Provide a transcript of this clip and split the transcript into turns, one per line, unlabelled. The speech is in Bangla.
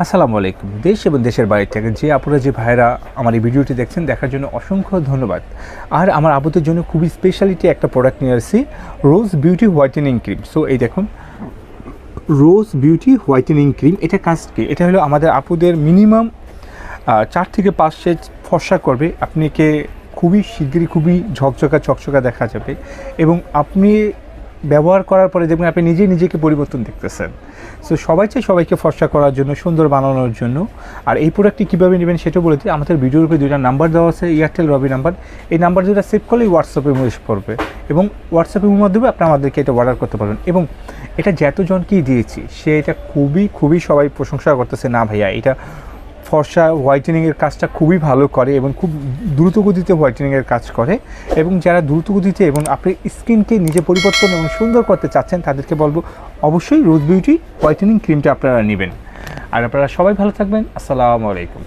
আসসালামু আলাইকুম। দেশ এবং দেশের বাইরে থেকে যে আপনারা যে ভাইরা আমার এই ভিডিওটি দেখছেন, দেখার জন্য অসংখ্য ধন্যবাদ। আর আমার আপুদের জন্য খুবই স্পেশালিটি একটা প্রোডাক্ট নিয়ে আসছি rose beauty whitening cream so এই দেখুন রোজ বিউটি হোয়াইটেনিং ক্রিম এটা কাজ কি? এটা হলো আমাদের আপুদের মিনিমাম চার থেকে পাঁচ সেট ফর্সা করবে। আপনাকে খুবই শিগগিরই খুবই ঝকঝকা, চকচকা দেখা যাবে। এবং আপনি ব্যবহার করার পরে দেখবেন আপনি নিজেই নিজেকে পরিবর্তন দেখতেছেন। সো সবাই চাই সবাইকে ফর্সা করার জন্য, সুন্দর বানানোর জন্য। আর এই প্রোডাক্টটি কীভাবে নেবেন সেটাও বলে দিই। আমাদের ভিডিওর উপরে দুইটা নাম্বার দেওয়া আছে এয়ারটেল রবি নাম্বার এই নাম্বার দুটা সেভ করলেই হোয়াটসঅ্যাপে মেসেজ পড়বে। এবং হোয়াটসঅ্যাপের মাধ্যমে আপনি আমাদেরকে এটা অর্ডার করতে পারবেন। এবং এটা যতজনকেই দিয়েছি, সে এটা খুবই খুবই সবাই প্রশংসা করতেছে, না ভাইয়া, এটা ফর্সা হোয়াইটেনিংয়ের কাজটা খুবই ভালো করে এবং খুব দ্রুত গতিতে হোয়াইটেনিংয়ের কাজ করে। এবং যারা দ্রুত গতিতে এবং আপনি স্কিনকে নিজে পরিবর্তন এবং সুন্দর করতে চাচ্ছেন, তাদেরকে বলব অবশ্যই রোজ বিউটি হোয়াইটেনিং ক্রিমটা আপনারা নেবেন। আর আপনারা সবাই ভালো থাকবেন। আসসালামু আলাইকুম।